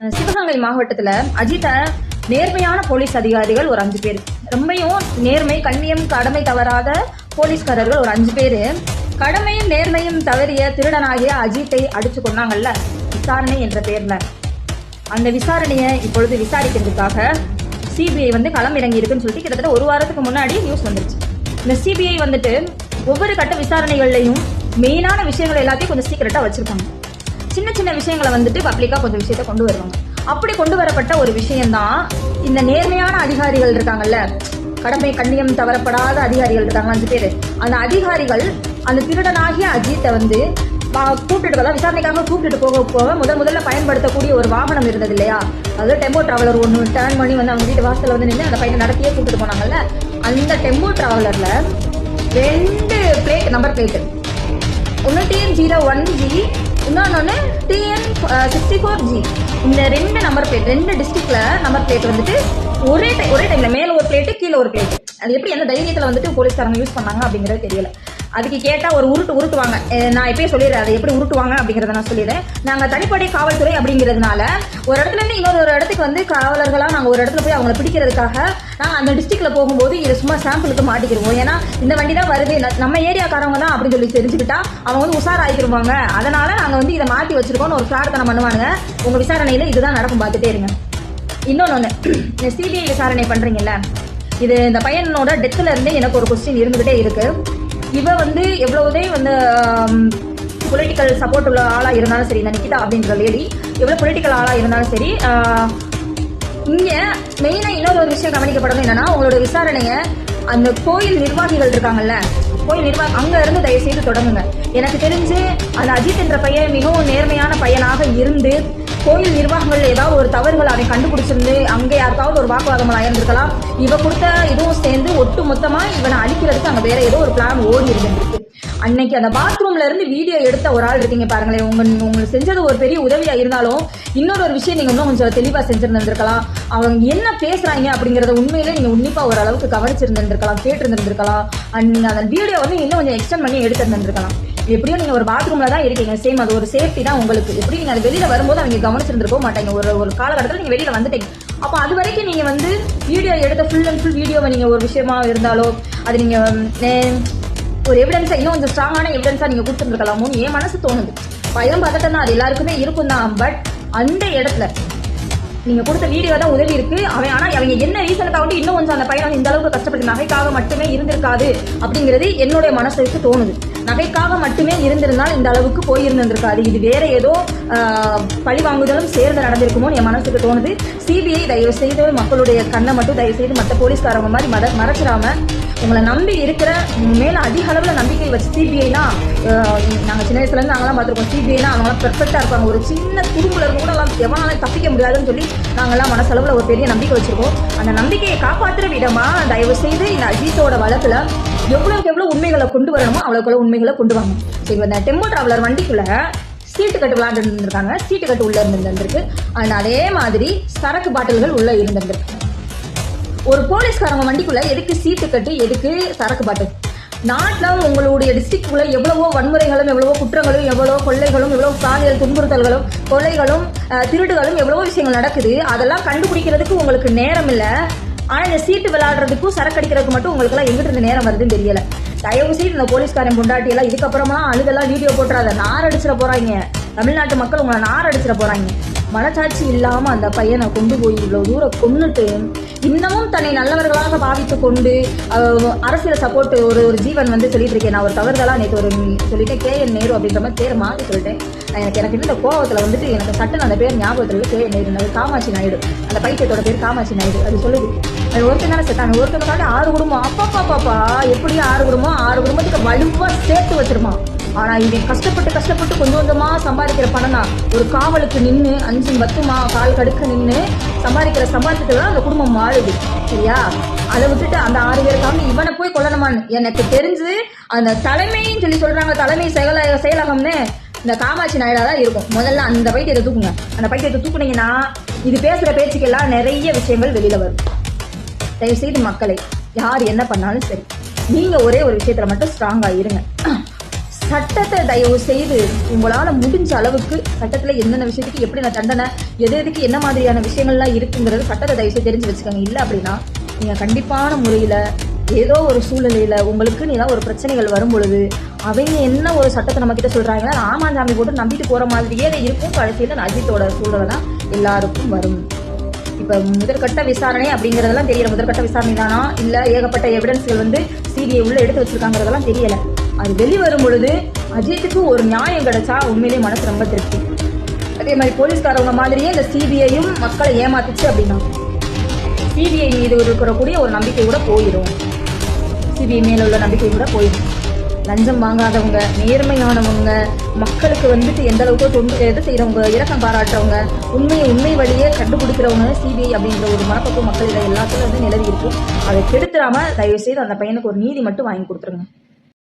சிவகங்கை மாவட்டத்துல அஜித நேர்மையான போலீஸ் அதிகாரிகள் ஒரு அஞ்சு பேர். ரொம்பையும் நேர்மை கண்ணியம் கடமை தவறாத போலீஸ்காரர்கள் ஒரு அஞ்சு பேர். கடமையும் நேர்மையும் தவறிய திருடனாகிய அஜித்தை அடிச்சு கொண்டாங்கல்ல விசாரணை என்ற பேர்ல. அந்த விசாரணையை இப்பொழுது விசாரிக்கிறதுக்காக சிபிஐ வந்து களம் இறங்கி இருக்குன்னு சொல்லிட்டு கிட்டத்தட்ட ஒரு வாரத்துக்கு முன்னாடி நியூஸ் வந்துருச்சு. இந்த சிபிஐ வந்துட்டு ஒவ்வொரு கட்ட விசாரணைகள்லையும் மெயினான விஷயங்கள் எல்லாத்தையும் கொஞ்சம் சீக்கிரட்டா வச்சிருப்பாங்க சின்ன சின்ன விஷயங்களை வந்துட்டு பப்ளிக்கா கொஞ்சம் விஷயத்த கொண்டு வருவாங்க. அப்படி கொண்டு வரப்பட்ட ஒரு விஷயம்தான் இந்த நேர்மையான அதிகாரிகள் இருக்காங்கல்ல. கடமை கண்ணியம் தவறப்படாத அதிகாரிகள் இருக்காங்க அஞ்சு பேர். அந்த அதிகாரிகள் அந்த திருடனாகிய அஜித்தை வந்து பா- கூப்பிட்டுட்டு போகலாம் விசாரணைக்காக கூப்பிட்டுட்டு போக போக முதல் முதல்ல பயன்படுத்தக்கூடிய ஒரு வாகனம் இருந்தது இல்லையா? அது டெம்போ டிராவலர் ஒன்று டேர்ன் பண்ணி வந்து அவங்க வீட்டு வாசல்ல வந்து நின்று அந்த பையனை நடத்தியே கூப்பிட்டு போனாங்கல்ல. அந்த டெம்போ டிராவலர்ல ரெண்டு plate number plate zero one G இன்னொன்று டிஎன் சிக்ஸ்டி ஃபோர் ஜி இந்த ரெண்டு நம்பர் பிளேட் ரெண்டு டிஸ்ட்ரிக்ட்ல நம்பர் பிளேட் வந்துட்டு ஒரே time- ஒரே டைம்ல மேல ஒரு பிளேட்டு கீழே ஒரு பிளேட் அது எப்படி எந்த தைரியத்தில் வந்துட்டு போலீஸ்காரங்க யூஸ் பண்ணாங்க அப்படிங்கறது தெரியல. அதுக்கு கேட்டால் ஒரு உருட்டு உருட்டுவாங்க. நான் எப்பயும் சொல்லிடுறேன் அதை எப்படி உருட்டுவாங்க அப்படிங்கறத நான் சொல்லிடுறேன். நாங்கள் தனிப்படை காவல்துறை அப்படிங்கிறதுனால ஒரு இடத்துல இருந்து இன்னொரு ஒரு இடத்துக்கு வந்து காவலர்களாக நாங்கள் ஒரு இடத்துல போய் அவங்கள பிடிக்கிறதுக்காக நான் அந்த டிஸ்ட்ரிக்ட்ல போகும்போது இதை சும்மா சாம்பிளுக்கு மாட்டிக்கிருவோம் ஏன்னா இந்த வண்டி தான் வருது. நம்ம ஏரியாக்காரவங்க தான் அப்படின்னு சொல்லி தெரிஞ்சுக்கிட்டா அவங்க வந்து உஷாராயிக்கிருவாங்க அதனால நாங்கள் வந்து இதை மாற்றி வச்சிருக்கோம்னு ஒரு பிரார்த்தனை பண்ணுவானுங்க. உங்க விசாரணையில இதுதான் நடக்கும். பார்த்துட்டே இருங்க. இன்னொன்னு ஒண்ணு. இந்த சிபிஐ விசாரணை பண்றீங்கல்ல இது இந்த பையனோட டெத்துல இருந்தே எனக்கு ஒரு கொஸ்டின் இருந்துகிட்டே இருக்கு. இவ வந்து எவ்வளவுதே வந்து பொலிட்டிக்கல் சப்போர்ட் உள்ள ஆளா இருந்தாலும் சரி இந்த நிக்கிதா அப்படின்ற லேடி எவ்வளவு பொலிட்டிக்கல் ஆளா இருந்தாலும் சரி இங்கே இங்க மெயினா இன்னொரு ஒரு விஷயம் கவனிக்கப்படணும் என்னன்னா உங்களோட விசாரணைய அந்த கோயில் நிர்வாகிகள் இருக்காங்கல்ல கோயில் நிர்வாகம் அங்க இருந்து தயவு செய்து தொடங்குங்க. எனக்கு தெரிஞ்சு அந்த அஜித் என்ற பையன் மிகவும் நேர்மையான பையனாக இருந்து கோயில் நிர்வாகங்கள் ஏதாவது ஒரு தவறுகள் அவன் கண்டுபிடிச்சிருந்து அங்கே யாருக்காவது ஒரு வாக்குவாதம் ஆயிருந்திருக்கலாம். இவ கொடுத்த இதுவும் சேர்ந்து ஒட்டு மொத்தமா இவனை அழிக்கிறதுக்கு அங்க வேற ஏதோ ஒரு பிளான் ஓடி இருந்திருக்கு. அன்னைக்கு அந்த பாத்ரூம்ல இருந்து வீடியோ எடுத்த ஒரு ஆள் இருக்கீங்க பாருங்களேன். உங்க உங்களுக்கு செஞ்சது ஒரு பெரிய உதவியா இருந்தாலும் இன்னொரு ஒரு விஷயம் நீங்க இன்னும் கொஞ்சம் தெளிவா செஞ்சிருந்திருக்கலாம். அவங்க என்ன பேசுறாங்க அப்படிங்கறத உண்மையிலே நீங்க உன்னிப்பா ஒரு அளவுக்கு கவனிச்சிருந்திருக்கலாம் கேட்டிருந்திருக்கலாம் அண்ட் அந்த வீடியோ வந்து இன்னும் கொஞ்சம் எக்ஸ்டெண்ட் பண்ணி எடுத்திருந்திருக்கலாம் எப்படியும் நீங்க ஒரு பாத்ரூம்ல தான் இருக்கீங்க. சேம் அது ஒரு சேஃப்டி தான் உங்களுக்கு. எப்படி நீங்க அது வெளியில வரும்போது அவங்க கவனிச்சிருந்திருக்க மாட்டாங்க. ஒரு ஒரு காலகட்டத்தில் நீங்க வெளியில வந்துட்டீங்க. அப்போ அது வரைக்கும் நீங்க வந்து வீடியோ எடுத்த ஃபுல் அண்ட் ஃபுல் வீடியோவை நீங்க ஒரு விஷயமா இருந்தாலோ அது நீங்க ஒரு எவிடன்ஸா இன்னும் கொஞ்சம் ஸ்ட்ராங்கான எவிடன்ஸா நீங்க கொடுத்துருக்கலாமோன்னு என் மனசு தோணுது. பயம் பதட்டம் தான் அது எல்லாருக்குமே இருக்கும் தான் பட் அந்த இடத்துல நீங்க கொடுத்த வீடியோ தான் உதவி இருக்கு. அவன் ஆனா அவங்க என்ன ரீசனுக்காக வந்து இன்னும் கொஞ்சம் அந்த பையன் வந்து இந்த அளவுக்கு கஷ்டப்பட்டு நகைக்காக மட்டுமே இருந்திருக்காது அப்படிங்கிறது என்னுடைய மனசுக்கு தோணுது. நகைக்காக மட்டுமே இருந்திருந்தால் இந்த அளவுக்கு போயிருந்திருக்காது இது வேற ஏதோ பழி வாங்குதலும் சேர்ந்து நடந்திருக்குமோ என் மனசுக்கு தோணுது. சிபிஐ தயவு செய்து மக்களுடைய கண்ணை மட்டும் தயவு செய்து மற்ற போலீஸ்காரங்க மாதிரி மத மறைச்சிடாம உங்களை நம்பி இருக்கிற மேலே மேல அதிக அளவுல நம்பிக்கை வச்சு சிபிஐனா நாங்க சின்ன வயசுல இருந்து நாங்களாம் பார்த்துருக்கோம். சிபிஐனா அவங்க பெர்ஃபெக்டா இருப்பாங்க. ஒரு சின்ன துரும்புல இருந்து கூட எல்லாம் எவனாலும் தப்பிக்க முடியாதுன்னு சொல்லி நாங்கெல்லாம் மனசளவுல ஒரு பெரிய நம்பிக்கை வச்சிருக்கோம். அந்த நம்பிக்கையை காப்பாற்றுற விதமா தயவு செய்து இந்த அஜித்தோட வழக்குல எவ்வளவுக்கு எவ்வளவு உண்மைகளை கொண்டு வரணுமோ அவ்வளவுக்கு உண்மைகளை கொண்டு வாங்க. சரி இந்த டெம்போ டிராவலர் வண்டிக்குள்ள சீட்டு கட்டு விளாண்டு இருந்திருக்காங்க. சீட்டு கட்டு உள்ள இருந்திருந்திருக்கு. அண்ட் அதே மாதிரி சரக்கு பாட்டில்கள் உள்ள இருந்திருக்கு. ஒரு போலீஸ்காரங்க வண்டிக்குள்ள எதுக்கு சீட்டு கட்டு எதுக்கு சரக்கு பாட்டு? நாட்டில் உங்களுடைய டிஸ்ட்ரிக்ட்குள்ள எவ்வளவோ வன்முறைகளும் எவ்வளவோ குற்றங்களும் எவ்வளவோ கொள்ளைகளும் எவ்வளோ சாதியல் துன்புறுத்தல்களும் கொலைகளும் திருடுகளும் எவ்வளவோ விஷயங்கள் நடக்குது. அதெல்லாம் கண்டுபிடிக்கிறதுக்கு உங்களுக்கு நேரம் இல்லை. ஆனால் இந்த சீட்டு விளையாடுறதுக்கும் சரக்கு அடிக்கிறதுக்கு மட்டும் உங்களுக்கு எல்லாம் இருந்து நேரம் வருதுன்னு தெரியல. தயவு செய்து இந்த போலீஸ்காரன் பொண்டாட்டி எல்லாம் இதுக்கப்புறமா அழுதெல்லாம் வீடியோ போட்டுறாத. நார் அடிச்சிட போறாங்க. தமிழ்நாட்டு மக்கள் உங்களை நார் அடிச்சிட போறாங்க. மனசாட்சி இல்லாம அந்த பையனை கொண்டு போய் இவ்வளவு தூரம் கொன்னுட்டு இன்னமும் தன்னை நல்லவர்களாக பாவித்து கொண்டு அரசியல் சப்போர்ட் ஒரு ஒரு ஜீவன் வந்து சொல்லிட்டு இருக்கேன் நான் ஒரு தவறுதலா நேற்று ஒரு சொல்லிட்டேன். கே என் நேரு அப்படின்ற மாதிரி பேர் மாற்றி சொல்லிட்டேன். எனக்கு எனக்கு இந்த கோவத்துல வந்துட்டு எனக்கு சட்டன் அந்த பேர் ஞாபகத்தில் கே என் நேரு காமாட்சி நாயுடு. அந்த பைத்தியத்தோட பேர் காமாட்சி நாயுடு. அது சொல்லுது. அது ஒருத்தர் தானே செத்தாங்க ஒருத்தனுக்காண்டி ஆறு குடும்பம். அப்பா பாப்பா எப்படி ஆறு குடும்பம். ஆறு குடும்பத்துக்கு வலுவா சேர்த்து வச்சிருமா ஆனா இவன் கஷ்டப்பட்டு கஷ்டப்பட்டு கொஞ்சம் கொஞ்சமா சம்பாதிக்கிற பணம் தான். ஒரு காவலுக்கு நின்று அஞ்சு பத்துமா கால் கடுக்க நின்று சம்பாதிக்கிற சம்பாதிக்கிறதுல அந்த குடும்பம் மாறுது. சரியா? அதை விட்டுட்டு அந்த ஆறு பேருக்காக இவனை போய் கொல்லணுமான்னு எனக்கு தெரிஞ்சு அந்த தலைமைன்னு சொல்லி சொல்றாங்க தலைமை செயல செயலகம்னு இந்த காமாட்சி நாயுடா தான் இருக்கும். முதல்ல அந்த பைத்தியத்தை தூக்குங்க. அந்த பைத்தியத்தை தூக்குனீங்கன்னா இது பேசுற பேச்சுக்கெல்லாம் நிறைய விஷயங்கள் வெளியில வரும். தயவு செய்து மக்களை யார் என்ன பண்ணாலும் சரி நீங்க ஒரே ஒரு விஷயத்துல மட்டும் ஸ்ட்ராங்கா இருங்க. சட்டத்தை தயவு செய்து உங்களால் முடிஞ்ச அளவுக்கு சட்டத்தில் என்னென்ன விஷயத்துக்கு எப்படி நான் தண்டனை எது எதுக்கு என்ன மாதிரியான விஷயங்கள்லாம் இருக்குங்கிறது சட்டத்தை தயவு செய்து தெரிஞ்சு வச்சுக்கோங்க. இல்லை அப்படின்னா நீங்கள் கண்டிப்பான முறையில் ஏதோ ஒரு சூழ்நிலையில் உங்களுக்கு ஏதாவது ஒரு பிரச்சனைகள் வரும் பொழுது அவங்க என்ன ஒரு சட்டத்தை நம்ம கிட்ட சொல்கிறாங்கன்னா ஆமாஞ்சாமி போட்டு நம்பிட்டு போகிற மாதிரியே இருக்கும். கடைசியில் அஜித்தோட சூழ்நிலை தான் எல்லாருக்கும் வரும். இப்போ முதற்கட்ட விசாரணை அப்படிங்கிறதெல்லாம் தெரியல. முதற்கட்ட விசாரணை தானா? இல்லை ஏகப்பட்ட எவிடன்ஸ்கள் வந்து சிபிஐ உள்ள எடுத்து வச்சிருக்காங்கிறதெல்லாம் தெரியல. அது வெளிவரும் பொழுது அஜித்துக்கு ஒரு நியாயம் கிடைச்சா உண்மையிலேயே மனசு ரொம்ப திருப்தி. அதே மாதிரி போலீஸ்காரவங்க மாதிரியே இந்த சிபிஐயும் மக்களை ஏமாத்துச்சு அப்படின்னா சிபிஐ மீது இருக்கக்கூடிய ஒரு நம்பிக்கை கூட போயிடும். சிபிஐ மேல உள்ள நம்பிக்கை கூட போயிடும். லஞ்சம் வாங்காதவங்க நேர்மையானவங்க மக்களுக்கு வந்துட்டு எந்த அளவுக்கு தொண்டு எது செய்கிறவங்க இரக்கம் பாராட்டுறவங்க உண்மையை உண்மை வழியே கண்டுபிடிக்கிறவங்க சிபிஐ அப்படிங்கிற ஒரு மனப்பக்குவம் மக்கள் எல்லாத்துக்கும் வந்து நிலவி இருக்கு. அதை கெடுத்துடாம தயவு செய்து அந்த பையனுக்கு ஒரு நீதி மட்டும் வாங்கி கொடுத்துருங்க.